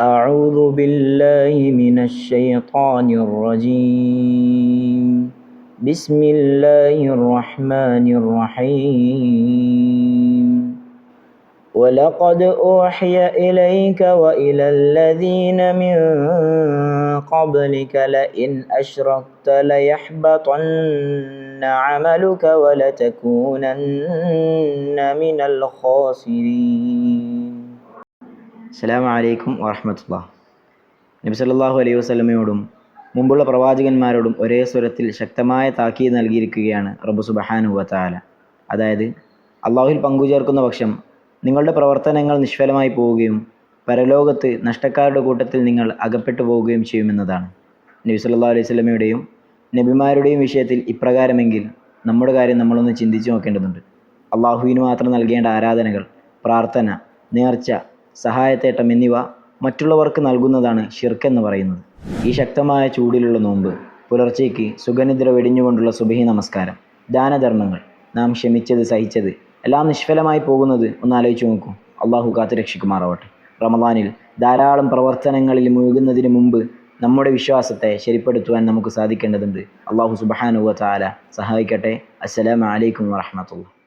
أعوذ بالله من الشيطان الرجيم. بسم الله الرحمن الرحيم. ولقد أوحي إليك وإلى الذين من قبلك لئن أشركت ليحبطن عملك ولتكونن من الخاسرين. അസ്സലാമു അലൈക്കും വറഹമത്തുള്ള നബി സല്ലല്ലാഹു അലൈഹി വസല്ലമയോടും മുമ്പുള്ള പ്രവാചകന്മാരോടും ഒരേ സ്വരത്തിൽ ശക്തമായ താക്കീത് നൽകിയിരിക്കുകയാണ് റബ്ബു സുബ്ഹാനഹു വതആല. അതായത് അള്ളാഹുവിൽ പങ്കുചേർക്കുന്ന പക്ഷം നിങ്ങളുടെ പ്രവർത്തനങ്ങൾ നിഷ്ഫലമായി പോവുകയും പരലോകത്ത് നഷ്ടക്കാരുടെ കൂട്ടത്തിൽ നിങ്ങൾ അകപ്പെട്ടു പോവുകയും ചെയ്യുമെന്നതാണ്. നബി സല്ലല്ലാഹു അലൈഹി വസല്ലമയുടെയും നബിമാരുടെയും വിഷയത്തിൽ ഇപ്രകാരമെങ്കിൽ നമ്മുടെ കാര്യം നമ്മളൊന്ന് ചിന്തിച്ചു നോക്കേണ്ടതുണ്ട്. അള്ളാഹുവിന് മാത്രം നൽകേണ്ട ആരാധനകൾ പ്രാർത്ഥന നേർച്ച സഹായത്തേട്ടം എന്നിവ മറ്റുള്ളവർക്ക് നൽകുന്നതാണ് ഷിർക്ക് എന്ന് പറയുന്നത്. ഈ ശക്തമായ ചൂടിലുള്ള നോമ്പ് പുലർച്ചയ്ക്ക് സുഖനിദ്ര വെടിഞ്ഞുകൊണ്ടുള്ള സുബഹി നമസ്കാരം ദാനധർമ്മങ്ങൾ നാം ക്ഷമിച്ചത് സഹിച്ചത് എല്ലാം നിഷ്ഫലമായി പോകുന്നത് ഒന്ന് ആലോചിച്ച് നോക്കൂ. അള്ളാഹു കാത്തു രക്ഷിക്കുമാറാവട്ടെ. റമദാനിൽ ധാരാളം പ്രവർത്തനങ്ങളിൽ മുഴുകുന്നതിന് മുമ്പ് നമ്മുടെ വിശ്വാസത്തെ ശരിപ്പെടുത്തുവാൻ നമുക്ക് സാധിക്കേണ്ടതുണ്ട്. അള്ളാഹു സുബാനുവ താല സഹായിക്കട്ടെ. അസ്സലാമലൈക്കും അലൈക്കും വറഹമത്തുള്ള